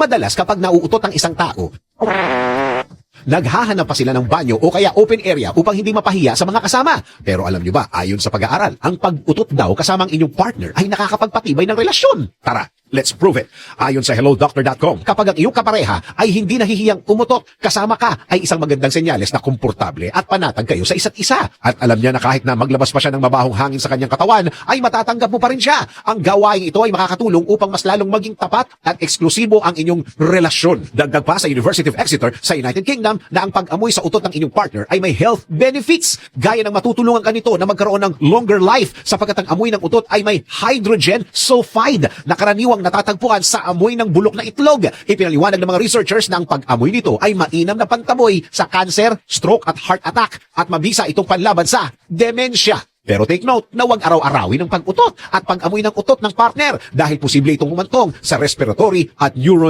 Madalas kapag nauutot ang isang tao, Naghahanap pa sila ng banyo o kaya open area upang hindi mapahiya sa mga kasama. Pero alam nyo ba, ayon sa pag-aaral, ang pag-utot daw kasamang inyong partner ay nakakapagpatibay ng relasyon. Tara, let's prove it. Ayon sa hellodoctor.com, kapag ang iyong kapareha ay hindi nahihiyang umutot kasama ka, ay isang magandang senyales na komportable at panatag kayo sa isa't isa. At alam niya na kahit na maglabas pa siya ng mabahong hangin sa kanyang katawan, ay matatanggap mo pa rin siya. Ang gawaing ito ay makakatulong upang mas lalong maging tapat at eksklusibo ang inyong relasyon. Dagdag pa sa University of Exeter sa United Kingdom na ang pag-amoy sa utot ng inyong partner ay may health benefits. Gaya ng matutulungan ka nito na magkaroon ng longer life sapagkat ang amoy ng utot ay may hydrogen sulfide na karaniwang natatagpuan sa amoy ng bulok na itlog. Ipinaliwanag ng mga researchers na ang pag-amoy nito ay mainam na pantamoy sa cancer, stroke at heart attack at mabisa itong panlaban sa demensya. Pero take note na huwag araw-arawin ang pag-utot at pag-amoy ng utot ng partner dahil posible itong umantong sa respiratory at neuron